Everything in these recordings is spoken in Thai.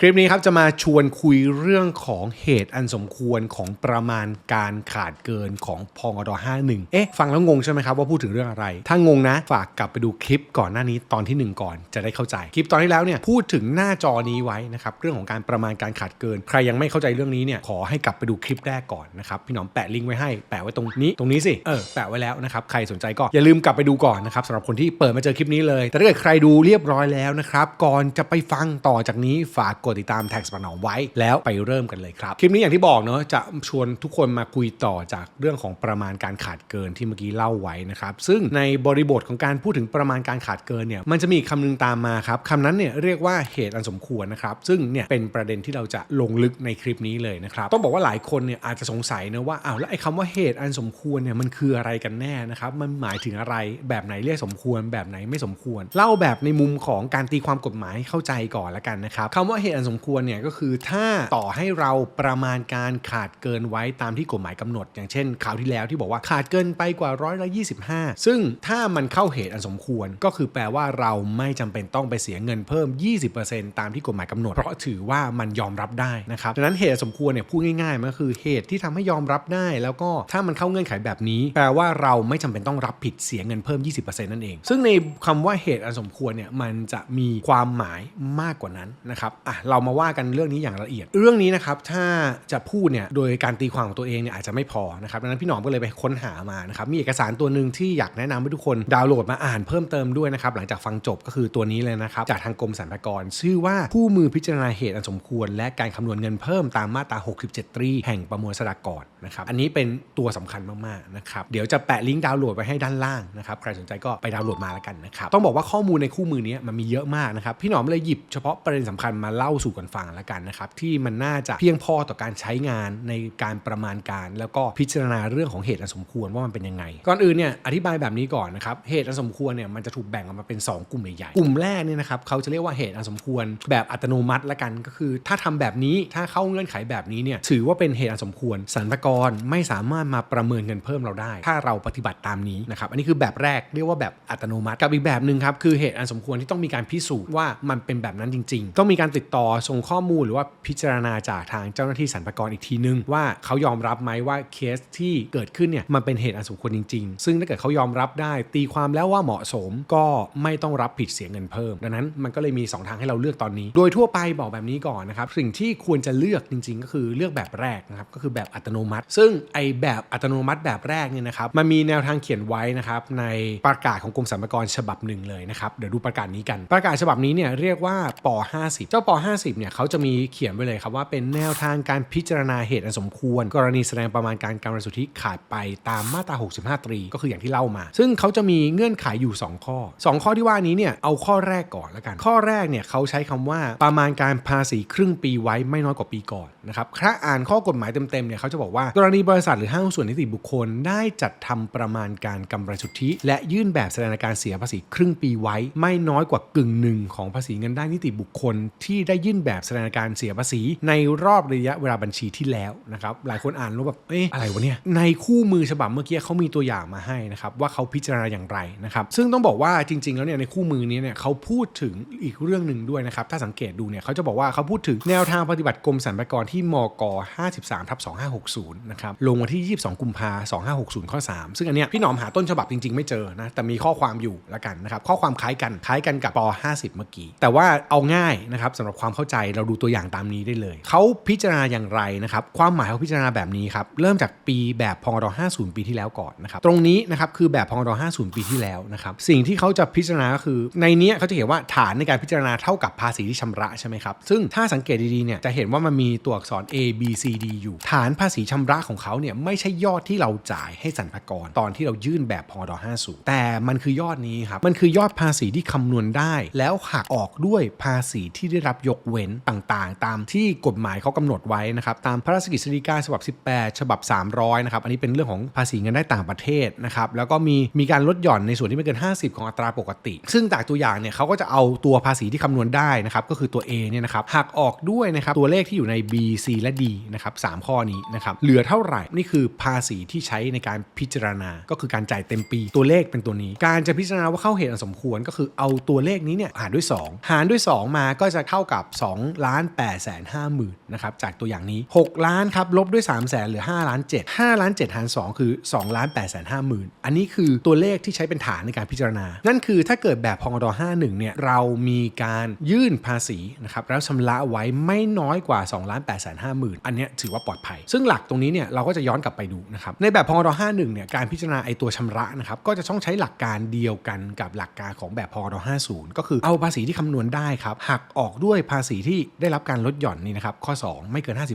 คลิปนี้ครับจะมาชวนคุยเรื่องของเหตุอันสมควรของประมาณการขาดเกินของพงด51 เอ๊ะ ฟังแล้วงงใช่ไหมครับว่าพูดถึงเรื่องอะไร ถ้างงนะ ฝากกลับไปดูคลิปก่อนหน้านี้ตอนทีหนึ่1 ก่อนจะได้เข้าใจ คลิปตอนที่แล้วเนี่ยพูดถึงหน้าจอนี้ไว้นะครับเรื่องของการประมาณการขาดเกิน ใครยังไม่เข้าใจเรื่องนี้เนี่ยขอให้กลับไปดูคลิปแรกก่อนนะครับพี่หนอมแปะลิงก์ไว้ให้แปะไว้ตรงนี้ตรงนี้สิเออแปะไว้แล้วนะครับใครสนใจก็อย่าลืมกลับไปดูก่อนนะครับสำหรับคนที่เปิดมาเจอคลิปนี้เลย แต่ถ้าเกิดใครดูเรียบร้อยแล้วนะครับก่อนจะไปฟังต่อจากนี้ฝากกดติดตามแท็กสปานอมไว้แล้วไปเริ่มกันเลยครับ คลิปนี้อย่างที่บอกเนาะจะชวนทุกคนมาคุยต่อจากเรื่องของประมาณการขาดเกินที่เมื่อกี้เล่าไว้นะครับ ซึ่งในบริบทของการพูดถึงประมาณการขาดเกินเนี่ยมันจะมีคำหนึงตามมาครับคำนั้นเนี่ยเรียกว่าเหตุอันสมควรนะครับ ซึ่งเนี่ยเป็นประเด็นที่เราจะลงลึกในคลิปนี้เลยนะครับต้องบอกว่าหลายคนเนี่ยอาจจะสงสัยนะว่าอ้าวแล้วไอ้คำว่าเหตุอันสมควรเนี่ยมันคืออะไรกันแน่นะครับมันหมายถึงอะไรแบบไหนเรียกสมควร แบบไหนไม่สมควร เล่าแบบในมุมของการตีความกฎหมายให้เข้าใจก่อนละกันนะครับคำว่าเหตุอันสมควรเนี่ยก็คือถ้าต่อให้เราประมาณการขาดเกินไว้ตามที่กฎหมายกำหนด อย่างเช่นข่าวที่แล้วที่บอกว่าขาดเกินไปกว่าร้อยละ25ซึ่งถ้ามันเข้าเหตุอันสมควร ก็คือแปลว่าเราไม่จำเป็นต้องไปเสียเงินเพิ่ม 20%ตามที่กฎหมายกำหนด เพราะถือว่ามันยอมรับได้นะครับดังนั้นเหตุสมควรเนี่ยพูดง่ายๆมันคือเหตุที่ทำให้ยอมรับได้ แล้วก็ถ้ามันเข้าเงื่อนไขแบบนี้ แปลว่าเราไม่จำเป็นต้องรับผิดเสียเงินเพิ่ม 20%นั่นเอง ซึ่งในคำว่าเหตุอันสมควรเนี่ยมันจะมีความหมายมากกว่านั้นนะครับอะเรามาว่ากันเรื่องนี้อย่างละเอียด เรื่องนี้นะครับถ้าจะพูดเนี่ยโดยการตีความของตัวเองเนี่ยอาจจะไม่พอนะครับดังนั้นพี่หนอมก็เลยไปค้นหามานะครับมีเอกสารตัวหนึ่งที่อยากแนะนำให้ทุกคนดาวน์โหลดมาอ่านเพิ่มเติมด้วยนะครับหลังจากฟังจบก็คือตัวนี้เลยนะครับจากทางกรมสรรพากรชื่อว่าผู้มือพิจารณาเหตุอันสมควร และการคำนวณเงินเพิ่มตามมาตรา 67 ตรี แห่งประมวลสลากรนะครับอันนี้เป็นตัวสำคัญมากๆนะครับเดี๋ยวจะแปะลิงก์ดาวน์โหลดไว้ให้ด้านล่างนะครับใครสนใจก็ไปดาวน์โหลดมาแล้วกันนะครับต้องบอกว่าข้อมูลในคู่มือนี้มันมีเยอะมากนะครับพี่หนอมเลยหยิบเฉพาะประเด็นสำคัญมาเล่าสู่กันฟังแล้วกันนะครับ ที่มันน่าจะเพียงพอต่อการใช้งานในการประมาณการ แล้วก็พิจารณาเรื่องของเหตุอันสมควรว่ามันเป็นยังไง ก่อนอื่นเนี่ยอธิบายแบบนี้ก่อนนะครับเหตุอันสมควรเนี่ยมันจะถูกแบ่งออกมาเป็น 2 กลุ่มใหญ่ๆกลุ่มแรกเนี่ยนะครับเขาจะเรียกว่าเหตุอันสมควร แบบอัตโนมัติละกันก็คือ ถ้าทำแบบนี้ถ้าเข้าเงื่อนไขแบบนี้เนี่ยถือว่าเป็นเหตุอันสมควรสรรพากรไม่สามารถมาประเมินเงินเพิ่มเราได้ ถ้าเราปฏิบัติตามนี้นะครับอันนี้คือแบบแรกเรียกว่าแบบอัตโนมัติกับอีกแบบหนึ่งครับคือเหตุอันสมควรที่ต้องมีการพิสูจน์ว่ามันเป็นแบบนั้นจริง ๆ ต้องมีการติดต่อส่งข้อมูลหรือว่าพิจารณาจากทางเจ้าหน้าที่สรรพากรอีกทีนึง ว่าเขายอมรับไหมว่าเคสที่เกิดขึ้นเนี่ยมันเป็นเหตุอันสมควรจริง ๆ ซึ่งถ้าเกิดเขายอมรับได้ ตีความแล้วว่าเหมาะสมก็ไม่ต้องรับผิดเสียเงินเพิ่ม ดังนั้นมันก็เลยมี 2 ทางให้เราเลือกตอนนี้ โดยทั่วไปบอกแบบนี้ก่อนนะครับสิ่งที่ควรจะเลือกจริง ๆ ก็คือเลือกแบบแรกนะครับก็คือแบบอัตโนมัติ ซึ่งไอแบบอัตโนมัติแบบแรกเนี่ยนะครับมันมีแนวทางเขียนไว้นะครับในประกาศของกรมสรรพากรฉบับหนึ่งเลยนะครับเดี๋ยวดูประกาศนี้กัน ประกาศฉบับนี้เนี่ยเรียกว่าป 50 เจ้าป 50เนี่ยเขาจะมีเขียนไว้เลยครับว่าเป็นแนวทางการพิจารณาเหตุอันสมควร กรณีแสดงประมาณการการบริสุทธิขาดไปตามมาตรา 65 ตรี ก็คืออย่างที่เล่ามา ซึ่งเขาจะมีเงื่อนไขอยู่ 2 ข้อ 2 ข้อที่ว่านี้เนี่ยเอาข้อแรกก่อนแล้วกัน ข้อแรกเนี่ยเขาใช้คำว่าประมาณการภาษีครึ่งปีไว้ไม่น้อยกว่าปีก่อนนะครับถ้าอ่านข้อกฎหมายเต็มๆเนี่ยเขาจะบอกว่ากรณีบริษัทหรือห้างหุ้นส่วนนิติบุคคลได้จัดทำประมาณการกำไรสุทธิ และยื่นแบบแสดงการเสียภาษีครึ่งปีไว้ ไม่น้อยกว่ากึ่งหนึ่งของภาษีเงินได้นิติบุคคลที่ได้ยื่นแบบแสดงการเสียภาษี ในรอบระยะเวลาบัญชีที่แล้วนะครับหลายคนอ่านแล้วแบบเอ๊ะอะไรวะเนี่ยในคู่มือฉบับเมื่อกี้เขามีตัวอย่างมาให้นะครับว่าเขาพิจารณาอย่างไรนะครับซึ่งต้องบอกว่าจริง ๆ แล้วเนี่ยในคู่มือนี้เนี่ยเขาพูดถึงอีกเรื่องหนึ่งด้วยนะครับถ้าสังเกตดูเนี่ยเขาจะบอกว่าเขาพูดถึงแนวทางปฏิบัติกรมสรรพากรที่มก 53ทับ2560นะครับลงวันที่ 22 กุมภา2560 ข้อ 3 ซึ่งอันเนี้ยพี่หนอมหาต้นฉบับจริง ๆ ไม่เจอนะแต่มีข้อความอยู่ละกันนะครับข้อความคล้ายกันคล้ายกันกับป 50 เมื่อกี้แต่ว่าเอาง่ายนะครับสำหรับความเข้าใจเราดูตัวอย่างตามนี้ได้เลย เขาพิจารณาอย่างไรนะครับ ความหมายเขาพิจารณาแบบนี้ครับ เริ่มจากปีแบบพงด50 ปีที่แล้วก่อนนะครับ ตรงนี้นะครับคือแบบพงด50 ปีที่แล้วนะครับ สิ่งที่เขาจะพิจารณาก็คือในนี้เขาจะเห็นว่าฐานในการพิจารณาเท่ากับภาษีที่ชำระใช่ไหมครับ ซึ่งถ้าสังเกตดีๆเนี่ยจะเห็นว่ามันมีตัวอักษร A B C D อยู่ ฐานภาษีชำระของเขาเนี่ยไม่ใช่ยอดที่เราจ่ายให้สรรพากรตอนที่เรายื่นแบบพงด50 แต่มันคือยอดนี้ครับ มันคือยอดภาษีที่คำนวณได้ แล้วหักออกด้วยภาษีที่ได้รับยกเว้นต่างๆ ตามที่กฎหมายเขากำหนดไว้นะครับตามพระราชกฤษฎีกาฉบับ 18 ฉบับ 300นะครับอันนี้เป็นเรื่องของภาษีเงินได้ต่างประเทศนะครับแล้วก็มีมีการลดหย่อนในส่วนที่ไม่เกิน 50 ของอัตราปกติ ซึ่งจากตัวอย่างเนี่ยเขาก็จะเอาตัวภาษีที่คำนวณได้นะครับก็คือตัว A เนี่ยนะครับหักออกด้วยนะครับตัวเลขที่อยู่ใน B C และ D นะครับสามข้อนี้นะครับเหลือเท่าไหร่นี่คือภาษีที่ใช้ในการพิจารณาก็คือการจ่ายเต็มปี ตัวเลขเป็นตัวนี้ การจะพิจารณาว่าเข้าเหตุสมควรก็คือเอาตัวเลขนี้เนี่ยหารด้วย 2 หารด้วย 2 มาก็จะเท่ากับ2ล้าน8แสน5หมื่นนะครับจากตัวอย่างนี้ 6 ล้านครับลบด้วย3แสนเหลือ5ล้าน7 5ล้าน7หาร2คือ2ล้าน8แสน5หมื่นอันนี้คือตัวเลขที่ใช้เป็นฐานในการพิจารณา นั่นคือถ้าเกิดแบบพงด51เนี่ยเรามีการยื่นภาษีนะครับแล้วชำระไว้ไม่น้อยกว่า2ล้าน8แสน5หมื่นอันนี้ถือว่าปลอดภัย ซึ่งหลักตรงนี้เนี่ยเราก็จะย้อนกลับไปดูนะครับในแบบพงด51เนี่ยการพิจารณาไอตัวชำระนะครับก็จะต้องใช้หลักการเดียวกันกับหลักการของแบบพงด50 ก็คือเอาภาษีที่คำนวณได้ครับหักออกด้วยภาาษีที่ได้รับการลดหย่อนนี่นะครับข้อ 2 ไม่เกิน 50% 1 0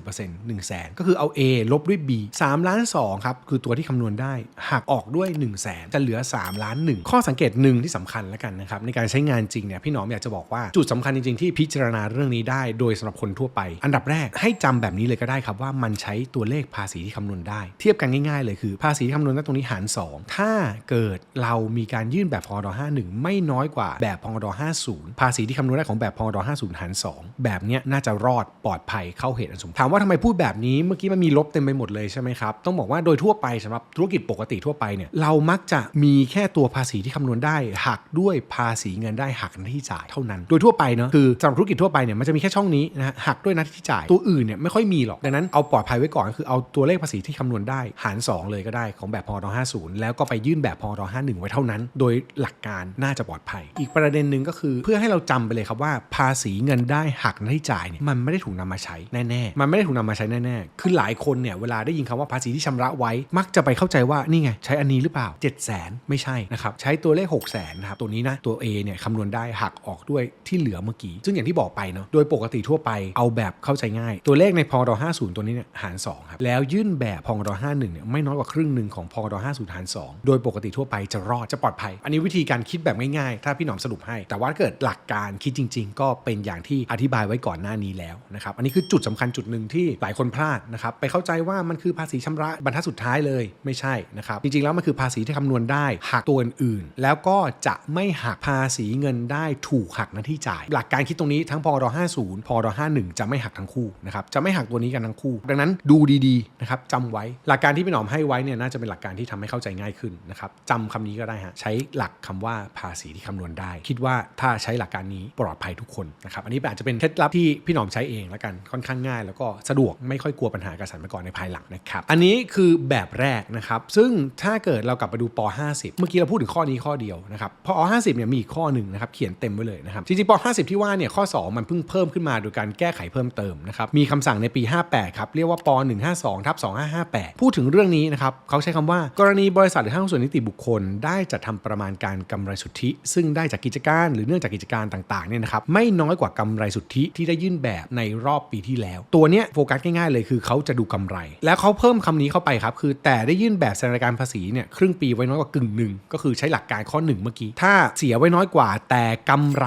0 0 0แสนก็คือเอา A ลบด้วย B 3ล้าน2ครับคือตัวที่คำนวณได้หักออกด้วย 1 0 0 0 0แสนจะเหลือ3ล้าน1ข้อสังเกตหนึ่งที่สำคัญแล้วกันนะครับในการใช้งานจริงเนี่ยพี่หนอมอยากจะบอกว่าจุดสำคัญจริงๆที่พิจารณาเรื่องนี้ได้ โดยสำหรับคนทั่วไป อันดับแรกให้จำแบบนี้เลยก็ได้ครับว่ามันใช้ตัวเลขภาษีที่คำนวณได้ เทียบกันง่ายๆเลยคือ ภาษีที่คำนวณได้ตรงนี้หาร 2 ถ้าเกิดเรามีการยื่นแบบพงด51 ไม่น้อยกว่าแบบพงด50 ภาษีที่คำนวณได้ของแบบพงด50หาร2 แบบนี้น่าจะรอดปลอดภัยเข้าเหตุอันสมถามว่าทำไมพูดแบบนี้เมื่อกี้มันมีลบเต็มไปหมดเลยใช่ไหมครับต้องบอกว่าโดยทั่วไปสำหรับธุรกิจปกติทั่วไปเนี่ยเรามักจะมีแค่ตัวภาษีที่คำนวณได้หักด้วยภาษีเงินได้หักหน้าที่จ่ายเท่านั้น โดยทั่วไปเนาะคือสำหรับธุรกิจทั่วไปเนี่ยมันจะมีแค่ช่องนี้นะหักด้วยหน้าที่จ่ายตัวอื่นเนี่ยไม่ค่อยมีหรอกดังนั้นเอาปลอดภัยไว้ก่อนคือเอาตัวเลขภาษีที่คำนวณได้หาร 2 เลยก็ได้ของแบบพร50 แล้วก็ไปยื่นแบบพร51 ไว้เท่านั้น โดยหลักการน่าจะปลอดภัย อีกประเด็นหนึ่งก็คือเพื่อให้เราจำไปเลยครับว่าภาษีเงินได้หักหน้าที่จ่ายเนี่ยมันไม่ได้ถูกนำมาใช้แน่ๆ มันไม่ได้ถูกนำมาใช้แน่ๆ คือหลายคนเนี่ยเวลาได้ยินคำว่าภาษีที่ชำระไว้ มักจะไปเข้าใจว่านี่ไงใช้อันนี้หรือเปล่า7 0 0 0 0 0 ไม่ใช่นะครับใช้ตัวเลข 6 0 0 0 0นะครับตัวนี้นะตัว A เนี่ยคำนวณได้หักออกด้วยที่เหลือเมื่อกี้ ซึ่งอย่างที่บอกไปเนาะโดยปกติทั่วไปเอาแบบเข้าใจง่าย ตัวเลขในพร50 ตัวนี้เนี่ยหาร2ครับแล้วยื่นแบบพร51เนี่ยไม่น้อยกว่าครึ่งหนึ่งของพร50หาร2โดยปกติทั่วไปจะรอดจะปลอดภัย อันนี้วิธีการคิดแบบง่ายๆ ถ้าพี่หนอมสรุปให้ แต่ว่าเกิดหลักการคิดจริง ๆ ก็เป็นอย่างที่อธิบายไว้ก่อนหน้านี้แล้วนะครับอันนี้คือจุดสำคัญจุดหนึ่งที่หลายคนพลาดนะครับไปเข้าใจว่ามันคือภาษีชำระบรรทัดสุดท้ายเลยไม่ใช่นะครับจริงๆแล้วมันคือภาษีที่คำนวณได้หักตัวอื่นๆ แล้วก็จะไม่หักภาษีเงินได้ถูกหักหน้าที่จ่าย หลักการคิดตรงนี้ทั้งพร50พร51 จะไม่หักทั้งคู่นะครับจะไม่หักตัวนี้กันทั้งคู่ ดังนั้นดูดีๆนะครับจำไว้หลักการที่พี่หนอมให้ไว้เนี่ยน่าจะเป็นหลักการที่ทำให้เข้าใจง่ายขึ้นนะครับจำคำนี้ก็ได้ฮะใช้หลักคำว่าภาษีที่คำนวณได้ คิดว่าถ้าใช้หลักการนี้ปลอดภัยทุกคนนะครับอันนี้อาจจะเป็นเคล็ดลับที่พี่หนอมใช้เองแล้วกันค่อนข้างง่าย แล้วก็สะดวกไม่ค่อยกลัวปัญหาการสรรพากรในภายหลังนะครับอันนี้คือแบบแรกนะครับซึ่งถ้าเกิดเรากลับไปดูป .50 เมื่อกี้เราพูดถึงข้อนี้ข้อเดียวนะครับป .50 เนี่ยมีอีกข้อหนึ่งนะครับเขียนเต็มไว้เลยนะครับจริงๆป .50 ที่ว่าเนี่ยข้อ 2 มันเพิ่งเพิ่มขึ้นมาโดยการแก้ไขเพิ่มเติมนะครับมีคำสั่งในปี 58ครับเรียกว่าป 152 ทับ2558 พูดถึงเรื่องนี้นะครับเขาใช้คำว่ากรณีบริษัทหรือห้างส่วนนิติบุคคล ได้จัดทำประมาณการกำไรสุทธิ ซึ่งได้จากกิจการ หรือเนื่องจากกิจการต่างๆเนี่ยนะครับไม่น้อยกว่ากำไรสุทธิที่ได้ยื่นแบบในรอบปีที่แล้ว ตัวเนี้ยโฟกัสง่ายๆเลยคือเขาจะดูกำไร แล้วเขาเพิ่มคำนี้เข้าไปครับคือแต่ได้ยื่นแบบแสดงรายการภาษีเนี่ยครึ่งปีไว้น้อยกว่ากึ่งหนึ่งก็คือใช้หลักการข้อหนึ่งเมื่อกี้ถ้าเสียไว้น้อยกว่า แต่กำไร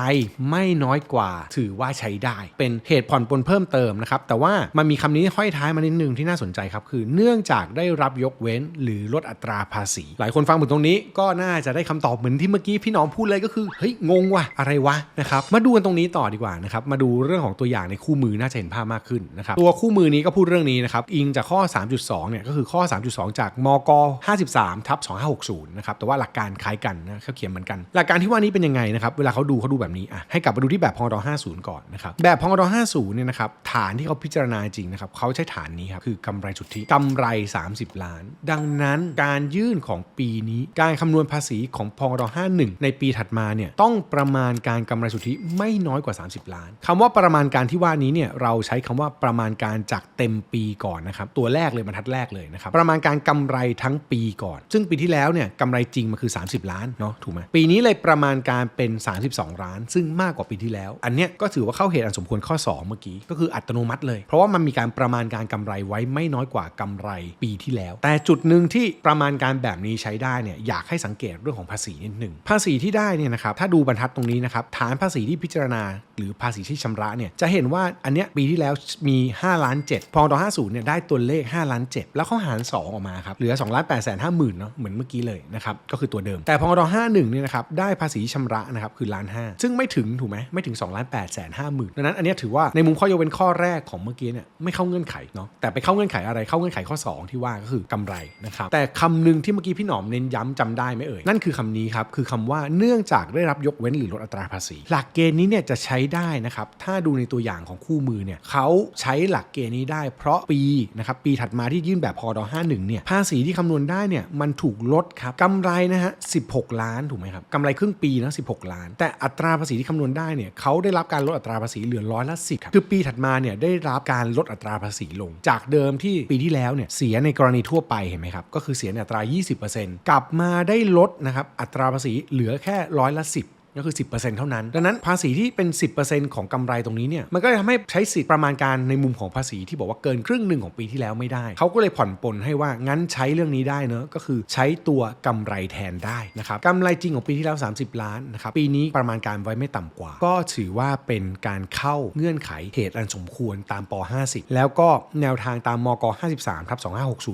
ไม่น้อยกว่า ถือว่าใช้ได้ เป็นเหตุผ่อนปลนเพิ่มเติมนะครับแต่ว่ามันมีคำนี้ห้อยท้ายมานิดนึงที่น่าสนใจครับคือเนื่องจากได้รับยกเว้น หรือลดอัตราภาษี หลายคนฟังถึงตรงนี้ก็น่าจะได้คำตอบเหมือนที่เมื่อกี้พี่น้องพูดเลยก็คือเฮ้ยงงว่ะอะไรวะนะครับมาดูกันตรงนี้ต่อดีกว่านะครับมาดูเรื่องของตัวอย่างในคู่มือน่าจะเห็นภาพมากขึ้นนะครับตัวคู่มือนี้ก็พูดเรื่องนี้นะครับอิงจากข้อ 3.2เนี่ยก็คือข้อ 3.2 จากมก 53ทับ2560นะครับแต่ว่าหลักการคล้ายกันนะเขาเขียนเหมือนกัน หลักการที่ว่านี้เป็นยังไงนะครับเวลาเขาดูเขาดูแบบนี้อะให้กลับมาดูที่แบบพงด50 ก่อนนะครับแบบพงด50เนี่ยนะครับฐานที่เขาพิจารณาจริงนะครับเขาใช้ฐานนี้ครับคือกำไรสุทธิกำไร 30 ล้าน ดังนั้นการยื่นของปีนี้ การคำนวณภาษีของพงด51 ในปีถัดมาเนี่ยต้องประมาณการกำไรสุทธิไม่น้อยกว่า 30 ล้านคำว่าประมาณการที่ว่านี้เนี่ยเราใช้คำว่าประมาณการจากเต็มปีก่อนนะครับตัวแรกเลยบรรทัดแรกเลยนะครับประมาณการกำไรทั้งปีก่อน ซึ่งปีที่แล้วเนี่ยกำไรจริงมันคือ 30 ล้านเนาะถูกไหมปีนี้เลยประมาณการเป็น 32 ล้าน ซึ่งมากกว่าปีที่แล้ว อันเนี้ยก็ถือว่าเข้าเหตุอันสมควรข้อ 2 เมื่อกี้ก็คืออัตโนมัติเลย เพราะว่ามันมีการประมาณการกำไรไว้ไม่น้อยกว่ากำไรปีที่แล้ว แต่จุดหนึ่งที่ประมาณการแบบนี้ใช้ได้เนี่ยอยากให้สังเกตเรื่องของภาษีนิดหนึ่งภาษีที่ได้เนี่ยนะครับถ้าดูบรรทัดตรงนี้นะครับฐานภาษีที่พิจารณาหรือภาษีที่ชำระเนี่ยจะเห็นว่าอันเนี้ยปีที่แล้วมี5ล้าน7พอต่อ50เนี่ยได้ตัวเลข5ล้าน7แล้วเขาหาร 2 ออกมาครับเหลือ2ล้าน8แสนห้าหมื่นเนาะเหมือนเมื่อกี้เลยนะครับก็คือตัวเดิม แต่พอต่อ51เนี่ยนะครับได้ภาษีชำระนะครับคือล้านห้าซึ่งไม่ถึงถูกไหมไม่ถึง2ล้าน8แสนห้าหมื่นดังนั้นอันเนี้ยถือว่าในมุมข้อยกเว้นข้อแรกของเมื่อกี้เนี่ยไม่เข้าเงื่อนไขเนาะแต่ไปเข้าเงื่อนไขอะไรเข้าเงื่อนไขข้อ 2 ที่ว่าก็คือกำไรนะครับแต่คำหนึงที่เมื่อกี้พี่หนอมเน้นย้ำจำได้ไหมเอ่ยนั่นคือคำนี้ครับคือคำว่าเนื่องจากได้รับยกเว้นหรือลดอัตราภาษี หลักเกณฑ์นี้เนี่ยจะใช้ได้นะนะครับ ถ้าดูในตัวอย่างของคู่มือเนี่ยเขาใช้หลักเกณฑ์นี้ได้เพราะปีนะครับปีถัดมาที่ยื่นแบบพอด51เนี่ยภาษีที่คำนวณได้เนี่ยมันถูกลดครับกำไรนะฮะ16 ล้านถูกไหมครับกำไรครึ่งปีนะ16 ล้าน แต่อัตราภาษีที่คำนวณได้เนี่ยเขาได้รับการลดอัตราภาษีเหลือร้อยละสิครับคือปีถัดมาเนี่ยได้รับการลดอัตราภาษีลง จากเดิมที่ปีที่แล้วเนี่ยเสียในกรณีทั่วไปเห็นไหมครับก็คือเสียในอัตรา 20%กลับมาได้ลดนะครับอัตราภาษีเหลือแค่ร้อยละ10 ก็คือ 10%เท่านั้น ดังนั้นภาษีที่เป็น 10%ของกำไรตรงนี้เนี่ยมันก็เลยทำให้ใช้สิทธิ์ประมาณการในมุมของภาษีที่บอกว่าเกินครึ่งหนึ่งของปีที่แล้วไม่ได้ เขาก็เลยผ่อนปลนให้ว่างั้นใช้เรื่องนี้ได้เนอะก็คือใช้ตัวกำไรแทนได้นะครับกำไรจริงของปีที่แล้ว 30 ล้านนะครับปีนี้ประมาณการไว้ไม่ต่ำกว่า ก็ถือว่าเป็นการเข้าเงื่อนไขเหตุอันสมควรตามป 50 แล้วก็แนวทางตามมก 53ทับ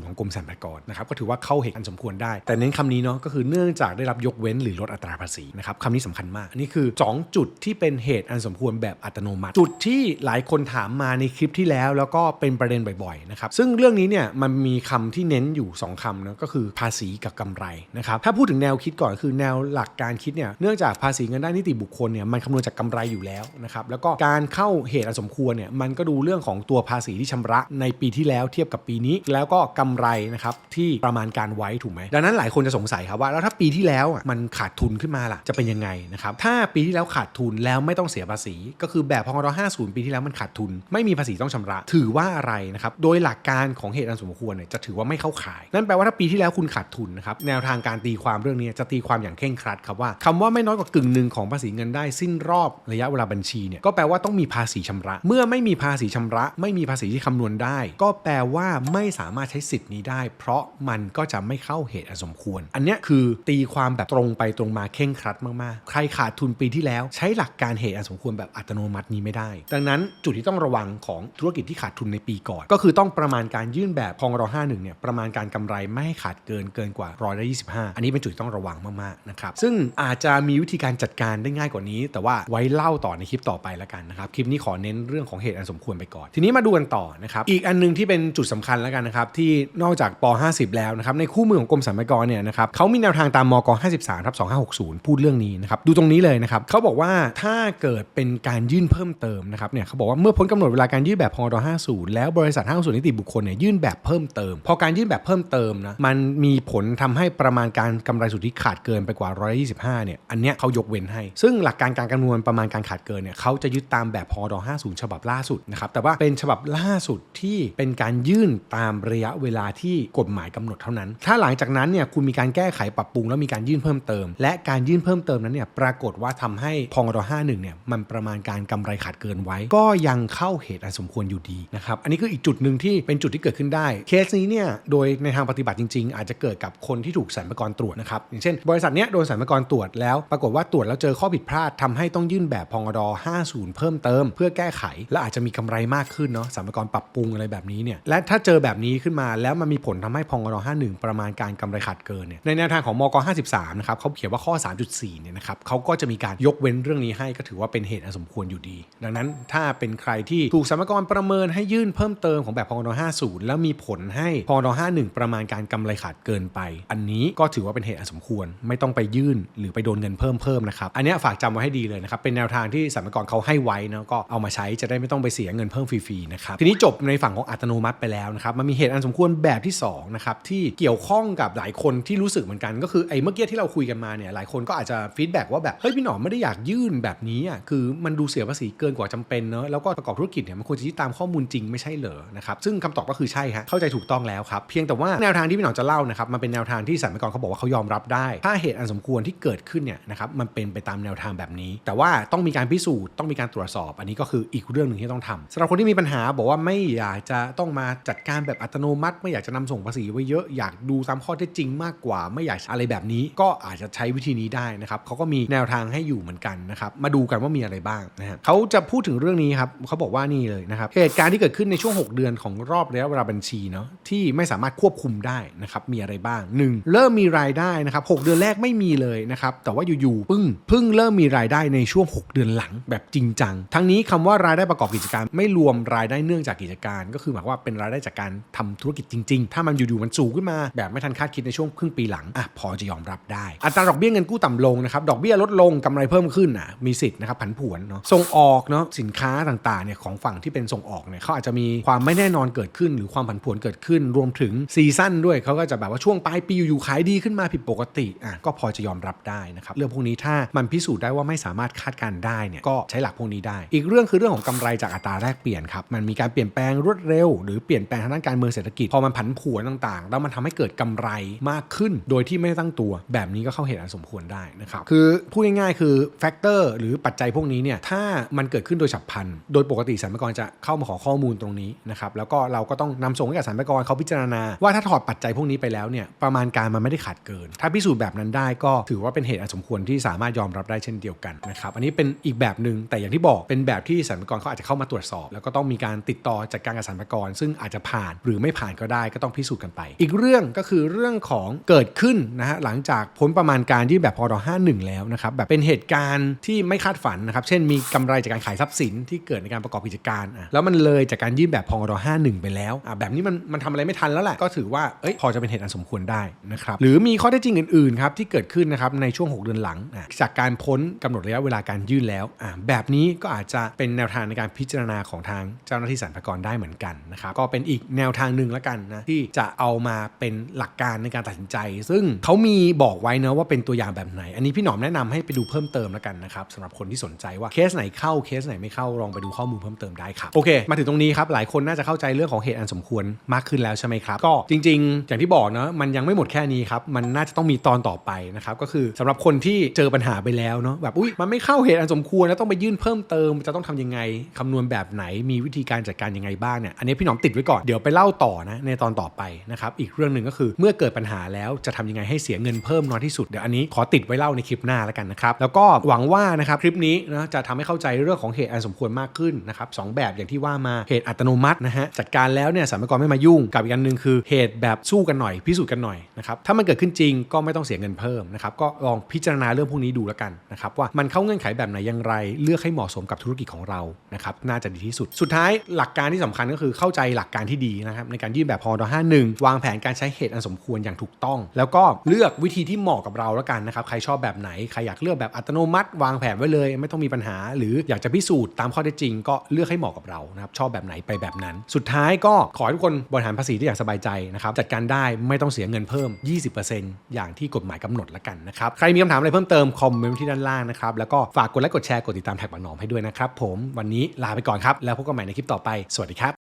2560 ของกรมสรรพากรนะครับก็ถือว่าเข้าเหตุอันสมควรได้ แต่เน้นคำนี้เนาะก็คือเนื่องจากได้รับยกเว้นหรือลดอัตราภาษีนะครับคำนี้สำคัญมาก อันนี้คือ 2 จุดที่เป็นเหตุอันสมควรแบบอัตโนมัติ จุดที่หลายคนถามมาในคลิปที่แล้ว แล้วก็เป็นประเด็นบ่อยๆนะครับซึ่งเรื่องนี้เนี่ยมันมีคำที่เน้นอยู่ 2คำนะก็คือภาษีกับกำไรนะครับถ้าพูดถึงแนวคิดก่อนคือแนวหลักการคิดเนี่ยเนื่องจากภาษีเงินได้นิติบุคคลเนี่ยมันคำนวณจากกำไรอยู่แล้วนะครับแล้วก็การเข้าเหตุอันสมควรเนี่ยมันก็ดูเรื่องของตัวภาษีที่ชำระในปีที่แล้วเทียบกับปีนี้ แล้วก็กำไรนะครับที่ประมาณการไว้ถูกไหมดังนั้นหลายคนจะสงสัยครับว่าแล้วถ้าปีที่แล้วอะมันขาดทุนขึ้นมาล่ะจะเป็นยังไงนะครับถ้าปีที่แล้วขาดทุนแล้วไม่ต้องเสียภาษี ก็คือแบบพงร50 ปีที่แล้วมันขาดทุน ไม่มีภาษีต้องชำระ ถือว่าอะไรนะครับโดยหลักการของเหตุอันสมควรเนี่ยจะถือว่าไม่เข้าข่าย นั่นแปลว่าถ้าปีที่แล้วคุณขาดทุนนะครับแนวทางการตีความเรื่องนี้จะตีความอย่างเคร่งครัดครับว่าคำว่าไม่น้อยกว่ากึ่งหนึ่งของภาษีเงินได้สิ้นรอบระยะเวลาบัญชีเนี่ยก็แปลว่าต้องมีภาษีชำระ เมื่อไม่มีภาษีชำระ ไม่มีภาษีที่คำนวณได้ ก็แปลว่าไม่สามารถใช้สิทธิ์นี้ได้ เพราะมันก็จะไม่เข้าเหตุอันสมควร อันนี้คือตีความแบบตรงไปตรงมาเคร่งครัดมากๆ ใครขาดทุนปีที่แล้ว ใช้หลักการเหตุอันสมควรแบบอัตโนมัตินี้ไม่ได้ ดังนั้นจุดที่ต้องระวังของธุรกิจที่ขาดทุนในปีก่อน ก็คือต้องประมาณการยื่นแบบพงร51เนี่ยประมาณการกำไรไม่ให้ขาดเกินเกินกว่าร้อยละ25อันนี้เป็นจุดที่ต้องระวังมากๆนะครับซึ่งอาจจะมีวิธีการจัดการได้ง่ายกว่านี้ แต่ว่าไว้เล่าต่อในคลิปต่อไปแล้วกันนะครับคลิปนี้ขอเน้นเรื่องของเหตุอันสมควรไปก่อน ทีนี้มาดูกันต่อนะครับอีกอันหนึงที่เป็นจุดสำคัญแล้วกันนะครับที่นอกจากป 50 แล้วนะครับในคู่มือของกรมสรรพากรเนี่ยนะครับเขามีแนวทางตามมก 53ทับ2560 พูดเรื่องนี้นะครับดูตรงนี้เลยนะครับเขาบอกว่าถ้าเกิดเป็นการยื่นเพิ่มเติมนะครับเนี่ยเขาบอกว่าเมื่อพ้นกำหนดเวลาการยื่นแบบพร50 แล้วบริษัทห้างหุ้นส่วนนิติบุคคลเนี่ยยื่นแบบเพิ่มเติม พอการยื่นแบบเพิ่มเติมนะมันมีผลทำให้ประมาณการกำไรสุทธิขาดเกินไปกว่า 125เนี่ยอันเนี้ยเขายกเว้นให้ ซึ่งหลักการการคำนวณประมาณการขาดเกินเนี่ยเขาจะยึดตามแบบพร50 ฉบับล่าสุดนะครับแต่ว่าเป็นฉบับล่าสุดที่เป็นการยื่นตามระยะเวลาที่กฎหมายกำหนดเท่านั้น ถ้าหลังจากนั้นเนี่ยคุณมีการแก้ไขปรับปรุงแล้วมีการยื่นเพิ่มเติม และการยื่นเพิ่มเติมนั้นเนี่ยปรากฏว่าทำให้พองร51เนี่ยมันประมาณการกำไรขาดเกินไว้ ก็ยังเข้าเหตุอันสมควรอยู่ดีนะครับอันนี้คืออีกจุดหนึ่งที่เป็นจุดที่เกิดขึ้นได้เคสนี้เนี่ยโดยในทางปฏิบัติจริง ๆ อาจจะเกิดกับคนที่ถูกสรรพากรตรวจนะครับอย่างเช่น บริษัทเนี้ยโดนสรรพากรตรวจแล้ว ปรากฏว่าตรวจแล้วเจอข้อผิดพลาดทำให้ต้องยื่นแบบพองร50 เพิ่มเติม เพื่อแก้ไข และอาจจะมีกำไรมากขึ้นเนาะสรรพากรปรับปรุงอะไรแบบนี้เนี่ยและถ้าเจอแบบนี้ขึ้นมาแล้วมันมีผลทำให้พองร51 ประมาณการกำไรขาดเกินเนี่ยในแนวทางของมก 53นะครับเขาเขียนว่าข้อ 3.4เนี่ยนะครับเขาก็จะมีการยกเว้นเรื่องนี้ให้ก็ถือว่าเป็นเหตุอันสมควรอยู่ดี ดังนั้นถ้าเป็นใครที่ถูกสรรพากรประเมินให้ยื่นเพิ่มเติมของแบบพงร50 แล้วมีผลให้พงร51 ประมาณการกำไรขาดเกินไป อันนี้ก็ถือว่าเป็นเหตุอันสมควร ไม่ต้องไปยื่นหรือไปโดนเงินเพิ่มเพิ่มนะครับอันนี้ฝากจำไว้ให้ดีเลยนะครับเป็นแนวทางที่สรรพากรเขาให้ไว้นะก็เอามาใช้จะได้ไม่ต้องไปเสียเงินเพิ่มฟรีๆนะครับทีนี้จบในฝั่งของอัตโนมัติไปแล้วนะครับมันมีเหตุอันสมควรแบบที่สองนะครับที่เกี่ยวข้องกับหลายคนที่รู้สึกเหมือนกัน ก็คือไอ้เมื่อกี้ที่เราคุยกันมาเนี่ยหลายคนก็อาจจะฟีดแบ็กว่าแบบเฮ้ยพี่หนอมไม่ได้อยากยื่นแบบนี้อะคือมันดูเสียภาษีเกินกว่าจำเป็นเนอะแล้วก็ประกอบธุรกิจเนี่ยมันควรจะยึดตามข้อมูลจริงไม่ใช่เหรอนะครับซึ่งคำตอบก็คือใช่ฮะเข้าใจถูกต้องแล้วครับเพียงแต่ว่าแนวทางที่พี่หนอมจะเล่านะครับมันเป็นแนวทางที่สรรพากรเขาบอกว่าเขายอมรับได้ ถ้าเหตุอันสมควรที่เกิดขึ้นเนี่ยนะครับมันเป็นไปตามแนวทางแบบนี้ แต่ว่าต้องมีการพิสูจน์ต้องมีการตรวจสอบ อันนี้ก็คืออีกเรื่องหนึ่งที่ต้องทำสำหรับคนที่มีปัญหาบอกว่าไม่อยากจะต้องมาจัดการแบบอัตโนมัติ ไม่อยากจะนำส่งภาษีไว้เยอะอยากดูตามข้อเท็จจริงมากกว่าไม่อยากอะไรแบบนี้ก็อาจจะใช้วิธีนี้ได้นะครับเขาก็มีแนวทางให้อยู่เหมือนกันนะครับมาดูกันว่ามีอะไรบ้างนะฮะเขาจะพูดถึงเรื่องนี้ครับเขาบอกว่านี่เลยนะครับเหตุการณ์ที่เกิดขึ้นในช่วง 6 เดือนของรอบระยะเวลาบัญชีเนาะที่ไม่สามารถควบคุมได้นะครับมีอะไรบ้าง 1. เริ่มมีรายได้นะครับ6เดือนแรกไม่มีเลยนะครับแต่ว่าอยู่ๆปึ้งพิ่งเริ่มมีรายได้ในช่วง 6 เดือนหลังแบบจริงจังทั้งนี้คำว่ารายได้ประกอบกิจการ ไม่รวมรายได้เนื่องจากกิจการ ก็คือหมายว่าเป็นรายได้จากการทำธุรกิจจริง ๆ ถ้ามันอยู่ๆมันสูงขึ้นมา แบบไม่ทันคาดคิดในช่วงครึ่งปีหลังอะพอจะยอมรับได้ อัตราดอกเบี้ยเงินกู้ต่ำลงนะครับดอกเบี้ยลดลงกำไรเพิ่มขึ้นอะมีสิทธิ์นะครับผันผวนเนาะส่งออกเนาะสินค้าต่างๆเนี่ยของฝั่งที่เป็นส่งออกเนี่ยเขาอาจจะมีความไม่แน่นอนเกิดขึ้น หรือความผันผวนเกิดขึ้น รวมถึงซีซั่นด้วยเขาก็จะแบบว่าช่วงปลายปีอยู่ๆขายดีขึ้นมาผิดปกติอะก็พอจะยอมรับได้นะครับเรื่องพวกนี้ถ้ามันพิสูจน์ได้ว่าไม่สามารถคาดการได้เนี่ยก็ใช้หลักพวกนี้ได้ อีกเรื่องคือเรื่องของกำไรจากอัตราแลกเปลี่ยนครับมันมีการเปลี่ยนแปลงรวดเร็ว หรือเปลี่ยนแปลงทางด้านการเมืองเศรษฐกิจพอมันผันผวนต่างๆ แล้วมันทำให้เกิดกำไรมากขึ้น โดยที่ไม่ได้ตั้งตัว แบบนี้ก็เข้าเหตุอันสมควรได้นะครับคือพูดง่ายๆคือแฟกเตอร์หรือปัจจัยพวกนี้เนี่ยถ้ามันเกิดขึ้นโดยฉับพลัน โดยปกติสรรพากรจะเข้ามาขอข้อมูลตรงนี้นะครับแล้วก็เราก็ต้องนำส่งให้กับสรรพากรเขาพิจารณา ว่าถ้าถอดปัจจัยพวกนี้ไปแล้วเนี่ยประมาณการมันไม่ได้ขาดเกิน ถ้าพิสูจน์แบบนั้นได้ก็ถือว่าเป็นเหตุอันสมควรที่สามารถยอมรับได้เช่นเดียวกันนะครับอันนี้เป็นอีกแบบหนึ่งแต่อย่างที่บอกเป็นแบบที่สรรพากรเขาอาจจะเข้ามาตรวจสอบ แล้วก็ต้องมีการติดต่อจัดการกับสรรพากร ซึ่งอาจจะผ่านหรือไม่ผ่านก็ได้ก็ต้องพิสูจน์กันไป อีกเรื่องก็คือเรื่องของเกิดขึ้นนะฮะหลังจากพ้นประมาณการที่แบบพร51แล้วนะครับแบบเป็นเหตุการณ์ที่ไม่คาดฝันนะครับเช่นมีกำไรจากการขายทรัพย์สินที่เกิดในการประกอบกิจการอะแล้วมันเลยจากการยื่นแบบพงร51 ไปแล้วอะแบบนี้มันมันทำอะไรไม่ทันแล้วแหละก็ถือว่าเอ้ยพอจะเป็นเหตุอันสมควรได้นะครับหรือมีข้อเท็จจริงอื่นๆครับที่เกิดขึ้นนะครับในช่วง 6 เดือนหลังอะจากการพ้นกำหนดระยะเวลาการยื่นแล้วอะแบบนี้ก็อาจจะเป็นแนวทางในการพิจารณาของทางเจ้าหน้าที่สรรพากรได้เหมือนกันนะครับก็เป็นอีกแนวทางหนึ่งล้วกันนะที่จะเอามาเป็นหลักการในการตัดสินใจ ซึ่งเขามีบอกไว้นะว่าเป็นตัวอย่างแบบไหน อันนี้พี่หนอมแนะนำให้ไปดูเพิ่มเติมแล้วกันนะครับสำหรับคนที่สนใจว่าเคสไหนเข้าเคสไหนไม่เข้าลองไปดูข้อมูลเพิ่มเติมได้ครับโอเค มาถึงตรงนี้ครับหลายคนน่าจะเข้าใจเรื่องของเหตุอันสมควรมากขึ้นแล้วใช่ไหมครับก็จริง ๆ อย่างที่บอกเนาะมันยังไม่หมดแค่นี้ครับมันน่าจะต้องมีตอนต่อไปนะครับก็คือสำหรับคนที่เจอปัญหาไปแล้วเนาะแบบอุ้ยมันไม่เข้าเหตุอันสมควรแล้วต้องไปยื่นเพิ่มเติมจะต้องทำยังไงคำนวณแบบไหนมีวิธีการจัดการยังไงบ้างเนี่ยอันนี้พี่หนอมติดไว้ก่อนเดี๋ยวไปเล่าต่อนะในตอนต่อไปนะครับอีกเรื่องหนึ่งก็คือเมื่อเกิดปัญหาแล้วจะทำยังไงให้เสียเงินเพิ่มน้อยที่สุดเดี๋ยวอันนี้ขอติดไว้เล่าในคลิปหน้าแล้วกันนะครับ แล้วก็หวังว่านะครับคลิปนี้นะจะทำให้เข้าใจเรื่องของเหตุอันสมควรมากขึ้นนะครับสองแบบอย่างที่ว่ามาเหตุอัตโนมัตินะฮะจัดการแล้วเนี่ยสรรพากรไม่มายุ่งกับอีกอันหนึ่งคือเหตุแบบสู้กันหน่อยพิสูจน์กันหน่อยนะครับถ้ามันเกิดขึ้นจริงก็ไม่ต้องเสียเงินเพิ่มนะครับก็ลองพิจารณาเรื่องพวกนี้ดูแล้วกันนะครับว่ามันเข้าเงื่อนไขแบบไหนอย่างไร เลือกให้เหมาะสมกับธุรกิจของเรานะครับน่าจะดีที่สุด สุดท้ายหลักการที่สำคัญก็คือเข้าใจหลักการที่ดีนะครับในการยื่นแบบพอด51 วางแผนการใช้เหตุอันสมควรอย่างถูกต้อง แล้วก็เลือกวิธีที่เหมาะกับเราแล้วกันนะครับใครชอบแบบไหนใครอยากเลือกแบบอัตโนมัติ วางแผนไว้เลย ไม่ต้องมีปัญหา หรืออยากจะพิสูจน์ตามข้อเท็จจริง ก็เลือกให้เหมาะกับเรานะครับชอบแบบไหนไปแบบนั้น สุดท้ายก็ขอให้ทุกคนบริหารภาษีได้อย่างสบายใจนะครับจัดการได้ไม่ต้องเสียเงินเพิ่ม 20%อย่างที่กฎหมายกำหนดแล้วกันนะครับใครมีคำถามอะไรเพิ่มเติมคอมเมนต์ที่ด้านล่างนะครับแล้วก็ฝากกดไลค์กดแชร์กดติดตามแท็กบังนอมให้ด้วยนะครับผมวันนี้ลาไปก่อนครับแล้วพบกันใหม่ในคลิปต่อไปสวัสดีครับ